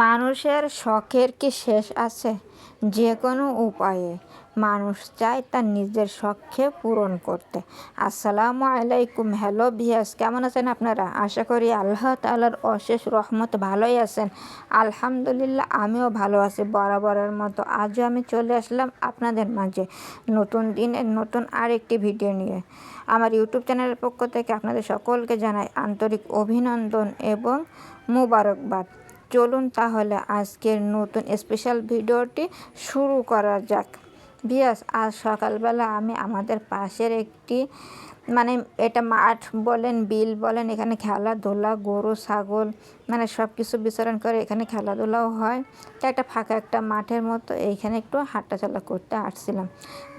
মানুষের শখের কি শেষ আছে? যে কোনো উপায়ে। মানুষ চায় তার নিজের শখকে পূরণ করতে। আসসালামু আলাইকুম। হ্যালো ভিয়াস কেমন আছেন আপনারা? আশা করি আল্লাহ তালার অশেষ রহমত ভালোই আছেন। আলহামদুলিল্লাহ, আমিও ভালো আছি বরাবরের মতো। আজও আমি চলে আসলাম আপনাদের মাঝে নতুন দিনের নতুন আরেকটি ভিডিও নিয়ে। আমার ইউটিউব চ্যানেলের পক্ষ থেকে আপনাদের সকলকে জানাই আন্তরিক অভিনন্দন এবং মুবারকবাদ। চলুন তাহলে আজকের নতুন স্পেশাল ভিডিওটি শুরু করা যাক। বিয়াস, আজ সকালবেলা আমি আমাদের পাশের একটি মানে এটা মাঠ বলেন, বিল বলেন, এখানে খেলাধুলা, গরু, ছাগল মানে সব কিছু বিচরণ করে এখানে খেলাধুলাও হয়। তো একটা ফাঁকা একটা মাঠের মতো, এইখানে একটু হাঁটাচলা করতে আসছিলাম।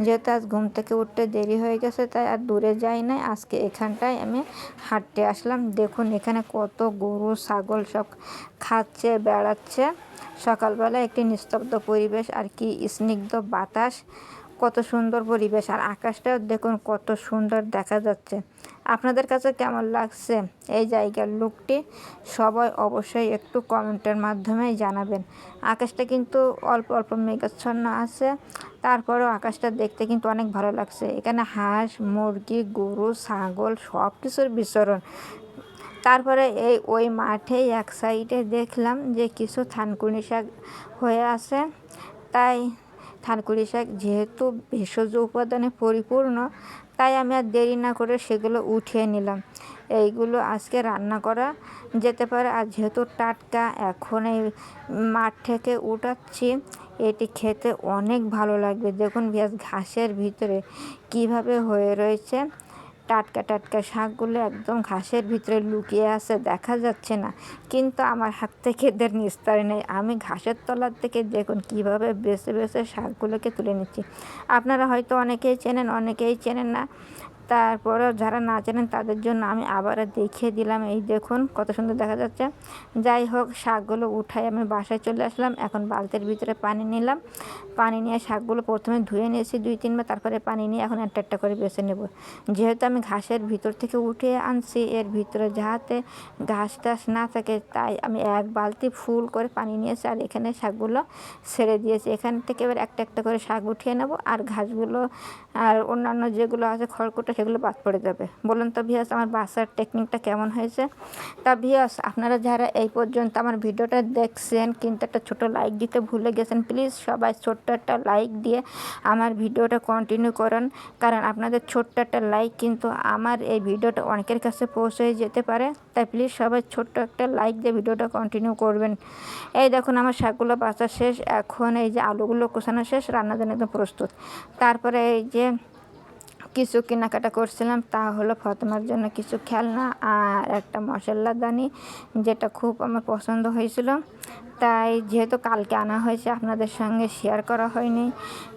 যেহেতু আজ ঘুম থেকে উঠতে দেরি হয়ে গেছে, তাই আর দূরে যাই নাই। আজকে এখানটায় আমি হাঁটতে আসলাম। দেখুন, এখানে কত গরু, ছাগল সব খাচ্ছে, বেড়াচ্ছে। সকালবেলা একটি নিস্তব্ধ পরিবেশ, আর কি স্নিগ্ধ বাতাস। কত সুন্দর পরিবেশ আর আকাশটাও দেখুন কত সুন্দর দেখা যাচ্ছে। আপনাদের কাছে কেমন লাগছে এই জায়গার লুকটি সবাই অবশ্যই একটু কমেন্টের মাধ্যমে জানাবেন। আকাশটা কিন্তু অল্প অল্প মেঘাচ্ছন্ন আছে, তারপরেও আকাশটা দেখতে কিন্তু অনেক ভালো লাগছে। এখানে হাঁস, মুরগি, গরু, ছাগল সব কিছুর বিচরণ। তারপরে এই ওই মাঠেই এক সাইডে দেখলাম যে কিছু থানকুনি শাক হয়ে আছে। তাই থানকুনি শাক যেহেতু ভেষজ উপাদানে পরিপূর্ণ, তাই আমি আর দেরি না করে সেগুলো উঠিয়ে নিলাম। এইগুলো আজকে রান্না করা যেতে পারে। আর যেহেতু টাটকা, এখন এই মাঠ থেকে উঠাচ্ছি, এটি খেতে অনেক ভালো লাগবে। দেখুন পেঁয়াজ ঘাসের ভিতরে কীভাবে হয়ে রয়েছে। টাটকা টাটকা শাকগুলো একদম ঘাসের ভিতরে লুকিয়ে আছে, দেখা যাচ্ছে না। কিন্তু আমার হাত থেকে এদের নিস্তার নেই। আমি ঘাসের তলার থেকে দেখুন কীভাবে বেছে বেছে শাকগুলোকে তুলে নিচ্ছি। আপনারা হয়তো অনেকেই চেনেন অনেকেই চেনেন না। তারপরেও যারা না জানেন তাদের জন্য আমি আবার দেখিয়ে দিলাম। এই দেখুন কত সুন্দর দেখা যাচ্ছে। যাই হোক, শাকগুলো উঠাই আমি বাসায় চলে আসলাম। এখন বালতির ভিতরে পানি নিলাম। পানি নিয়ে শাকগুলো প্রথমে ধুয়ে নিয়েছি দুই তিনবার, তারপরে পানি নিয়ে এখন একটা একটা করে বেছে নেব। যেহেতু আমি ঘাসের ভিতর থেকে উঠিয়ে আনছি, এর ভিতরে যাহাতে ঘাস টাস না থাকে, তাই আমি এক বালতি ফুল করে পানি নিয়েছি আর এখানে শাকগুলো ছেড়ে দিয়েছি। এখান থেকে এবার একটা একটা করে শাক উঠিয়ে নেব। আর ঘাসগুলো আর অন্যান্য যেগুলো আছে, খড়কুটো সেগুলো বাদ পড়ে যাবে। বলুন তো ভিয়াস আমার বাসার টেকনিকটা কেমন হয়েছে? তা ভিয়াস আপনারা যারা এই পর্যন্ত আমার ভিডিওটা দেখছেন, কিন্তু একটা ছোটো লাইক দিতে ভুলে গেছেন প্লিজ সবাই ছোট্ট একটা লাইক দিয়ে আমার ভিডিওটা কন্টিনিউ করুন। কারণ আপনাদের ছোট্ট একটা লাইক কিন্তু আমার এই ভিডিওটা অনেকের কাছে পৌঁছে যেতে পারে। তাই প্লিজ সবাই ছোট্ট একটা লাইক দিয়ে ভিডিওটা কন্টিনিউ করবেন। এই দেখুন, আমার শাকগুলো বাঁচা শেষ। এখন এই যে আলুগুলো কোষানো শেষ রান্নার জন্য একদম প্রস্তুত। তারপরে এই যে কিছু কেনাকাটা করছিলাম, তা হলো ফতেমার জন্য কিছু খেলনা আর একটা মশলাদানি যেটা খুব আমার পছন্দ হয়েছিল। তাই যেহেতু কালকে আনা হয়েছে, আপনাদের সঙ্গে শেয়ার করা হয়নি,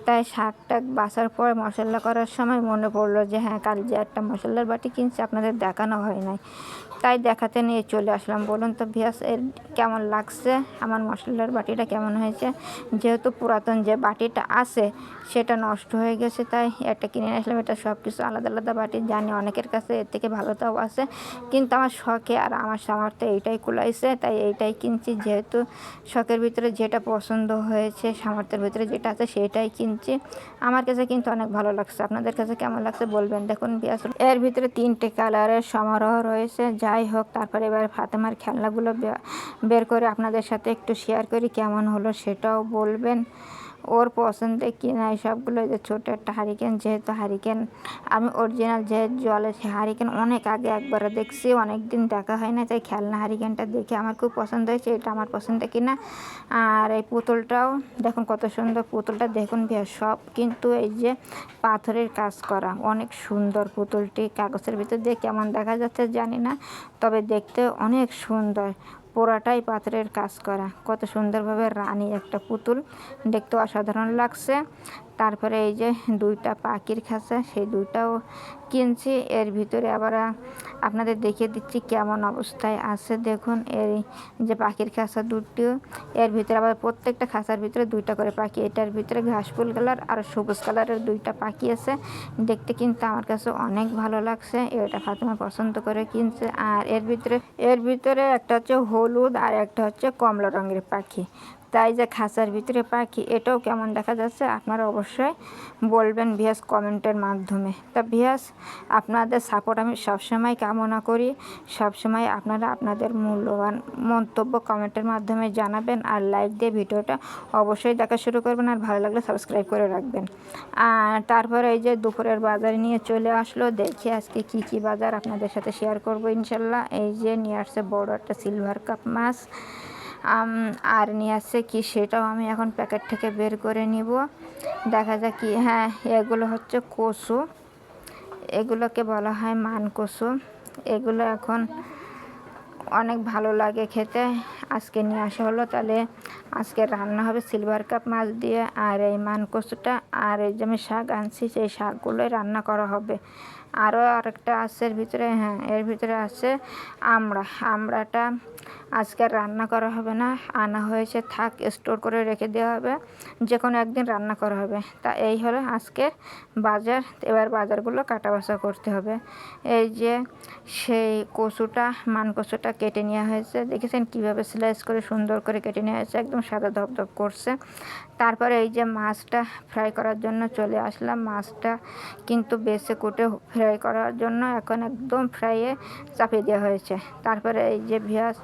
তাই শাক বাসার পর মশলা করার সময় মনে পড়ল যে হ্যাঁ কাল যে একটা মশলার বাটি কিনছে, আপনাদের দেখানো হয় নাই। তাই দেখাতে নিয়ে চলে আসলাম। বলুন তো ভিয়াস এর কেমন লাগছে? আমার মশলার বাটিটা কেমন হয়েছে? যেহেতু পুরাতন যে বাটিটা আছে, সেটা নষ্ট হয়ে গেছে, তাই একটা কিনে আসলাম। এটা সব কিছু আলাদা আলাদা বাটি, জানি অনেকের কাছে এর থেকে ভালোটাও আছে, কিন্তু আমার শখে আর আমার সামর্থ্য এইটাই কুলাইছে, তাই এইটাই কিনছি। যেহেতু শখের ভিতরে যেটা পছন্দ হয়েছে, সামর্থ্যের ভিতরে যেটা আছে, সেটাই কিনছি। আমার কাছে কিন্তু অনেক ভালো লাগছে। আপনাদের কাছে কেমন লাগছে বলবেন। দেখুন ভিয়াস এর ভিতরে তিনটে কালারের সমারোহ রয়েছে যাই হোক, তারপরে এবার ফাতেমার খেলনাগুলো বের করে আপনাদের সাথে একটু শেয়ার করি কেমন হলো সেটাও বলবেন। ওর পছন্দের কিনা সবগুলো যে ছোটো একটা হারিকেন যেহেতু হারিকেন আমি অরিজিনাল যে জলে সে হারিকেন অনেক আগে একবারে দেখছি অনেক দিন দেখা হয় না তাই খেলনা হারিকেনটা দেখে আমার খুব পছন্দ হয়েছে, এটা আমার পছন্দ কিনা। আর এই পুতুলটাও, দেখুন কত সুন্দর পুতুলটা, দেখুন সব কিন্তু এই যে পাথরের কাজ করা, অনেক সুন্দর পুতুলটি, কাগজের ভিতর দিয়ে কেমন দেখা যাচ্ছে জানি না, তবে দেখতে অনেক সুন্দর। পোড়াটাই পাথরের কাজ করা। কত সুন্দরভাবে রানী একটা পুতুল। দেখতে অসাধারণ লাগছে। তারপরে এই যে দুইটা পাখির খাঁচা, সেই দুইটাও কিনছি। এর ভিতরে আবার আপনাদের দেখিয়ে দিচ্ছি কেমন অবস্থায় আছে। দেখুন, এই যে পাখির খাঁচা দুটিও এর ভিতরে আবার প্রত্যেকটা খাঁচার ভিতরে দুইটা করে পাখি। এটার ভিতরে ঘাসফুল কালার আর সবুজ কালারের দুইটা পাখি আছে। দেখতে কিন্তু আমার কাছে অনেক ভালো লাগছে। এটা ফাতেমা পছন্দ করে কিনছে। আর এর ভিতরে এর ভিতরে একটা হচ্ছে হলুদ আর একটা হচ্ছে কমলা রঙের পাখি। তাই যে খাঁচার ভিতরে পাখি, এটাও কেমন দেখা যাচ্ছে আপনারা অবশ্যই বলবেন ভিয়াস কমেন্টের মাধ্যমে। তা ভিয়াস, আপনাদের সাপোর্ট আমি সবসময় কামনা করি, সবসময় আপনারা আপনাদের মূল্যবান মন্তব্য কমেন্টের মাধ্যমে জানাবেন আর লাইক দিয়ে ভিডিওটা অবশ্যই দেখা শুরু করবেন আর ভালো লাগলে সাবস্ক্রাইব করে রাখবেন। আর তারপরে এই যে দুপুরের বাজারে নিয়ে চলে আসলো, দেখি আজকে কি কি বাজার আপনাদের সাথে শেয়ার করব ইনশাল্লাহ। এই যে নিয়ে আসছে বড় একটা সিলভার কাপ মাছ। আর নিয়ে আসছে কি সেটাও আমি এখন প্যাকেট থেকে বের করে নিব। দেখা যাক কি হ্যাঁ এগুলো হচ্ছে কচু। এগুলোকে বলা হয় মান কচু। এগুলো এখন অনেক ভালো লাগে খেতে। আজকে নিয়ে আসা হলো, তাহলে আজকে রান্না হবে সিলভার কাপ মাছ দিয়ে। আর এই মান কচুটা, আর এই যে আমি শাক আনছি, সেই শাকগুলোই রান্না করা হবে। আরও আরেকটা আছে এর ভিতরে হ্যাঁ এর ভিতরে আছে আমড়া। আমড়াটা আজকে রান্না করা হবে না। আনা হয়েছে, থাক স্টোর করে রেখে দেওয়া হবে। যে কোনো একদিন রান্না করা হবে। তা এই হলো আজকের বাজার। এবার বাজারগুলো কাটা বাছা করতে হবে। এই যে সেই কচুটা, মান কচুটা কেটে নেওয়া হয়েছে। দেখেছেন কীভাবে স্লাইস করে সুন্দর করে কেটে নেওয়া হয়েছে? একদম সাদা ধপধপ করছে। তারপরে এই যে মাছটা ফ্রাই করার জন্য চলে আসলাম। মাছটা কিন্তু বেছে কুটে ফ্রাই করার জন্য এখন একদম ফ্রাইয়ে চাপিয়ে দেওয়া হয়েছে। তারপরে এই যে ভিয়াস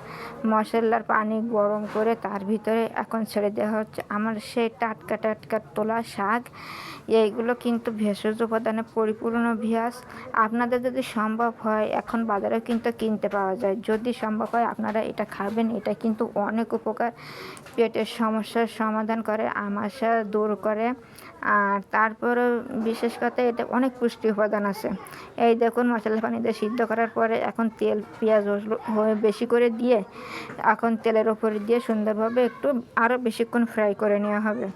মশলার পানি গরম করে তার ভিতরে এখন ছেড়ে দেওয়া হচ্ছে। আমার সেই টাটকা টাটকা তোলা শাক, এইগুলো কিন্তু ভেষজ উপাদানে পরিপূর্ণ ভিয়াস আপনাদের যদি সম্ভব হয়, এখন বাজারে কিন্তু কিনতে পাওয়া যায়। যদি সম্ভব হয়, আপনারা এটা খাবেন। এটা কিন্তু অনেক উপকার। পেটের সমস্যার সমাধান করে। আমাশা দূর করে আর তারপরে বিশেষ কথা এটা অনেক পুষ্টি উপাদান আছে। এই দেখুন মশলা পানিতে সিদ্ধ করার পরে এখন তেল, পেঁয়াজ বেশি করে দিয়ে এখন তেলের ওপরে দিয়ে সুন্দরভাবে একটু আরও বেশিক্ষণ ফ্রাই করে নেওয়া হবে।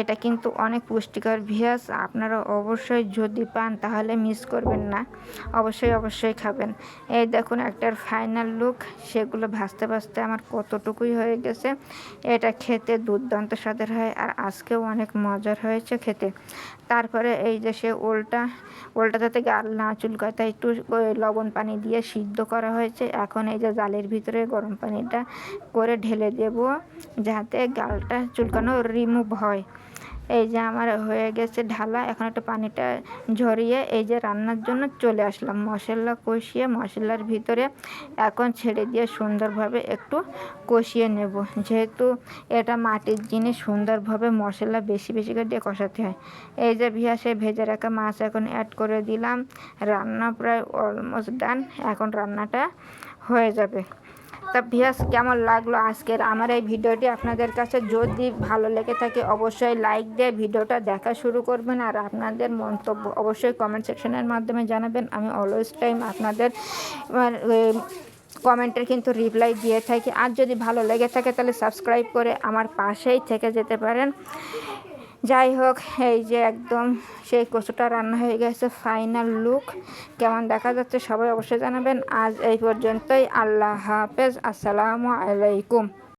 এটা কিন্তু অনেক পুষ্টিকর ভিয়াস, আপনারা অবশ্যই যদি পান তাহলে মিস করবেন না, অবশ্যই অবশ্যই খাবেন। এই দেখুন, একটার ফাইনাল লুক, সেগুলো ভাজতে ভাজতে আমার কতটুকুই হয়ে গেছে। এটা খেতে দুর্দান্ত স্বাদের হয় আর আজকেও অনেক মজার হয়েছে। খেতে। তারপরে এই যে সে ওলটা ওলটা যাতে গাল না চুলকায়, তাই একটু লবণ পানি দিয়ে সিদ্ধ করা হয়েছে। এখন এই যে জালের ভিতরে গরম পানিটা করে ঢেলে দেব, যাতে গালটা চুলকানো রিমুভ হয়। এই যে আমার হয়ে গেছে ঢালা, এখন একটা পানিটা ঝরিয়ে এই যে রান্নার জন্য চলে আসলাম। মশলা কষিয়ে মশলার ভিতরে এখন ছেড়ে দিয়ে সুন্দরভাবে একটু কষিয়ে নেব। যেহেতু এটা মাটির জিনিস, সুন্দরভাবে মশলা বেশি বেশি করে দিয়ে কষাতে হয়। এই যে ভিয়াসে ভেজে রাখা মাছ এখন অ্যাড করে দিলাম। রান্না প্রায় অলমোস্ট ডান এখন রান্নাটা হয়ে যাবে। তা ভিয়াস কেমন লাগল আজকের আমার এই ভিডিওটি? আপনাদের কাছে যদি ভালো লেগে থাকে, অবশ্যই লাইক দিয়ে ভিডিওটা দেখা শুরু করবেন। আর আপনাদের মন্তব্য অবশ্যই কমেন্ট সেকশনের মাধ্যমে জানাবেন। আমি অলওয়েজ টাইম আপনাদের কমেন্টের কিন্তু রিপ্লাই দিয়ে থাকি। আর যদি ভালো লেগে থাকে, তাহলে সাবস্ক্রাইব করে আমার পাশেই থেকে যেতে পারেন। যাই হোক এই যে একদম সেই কচুটা রান্না হয়ে গেছে ফাইনাল লুক কেমন দেখা যাচ্ছে সবাই অবশ্যই জানাবেন। আজ এই পর্যন্তই, আল্লাহ হাফেজ, আসসালামু আলাইকুম।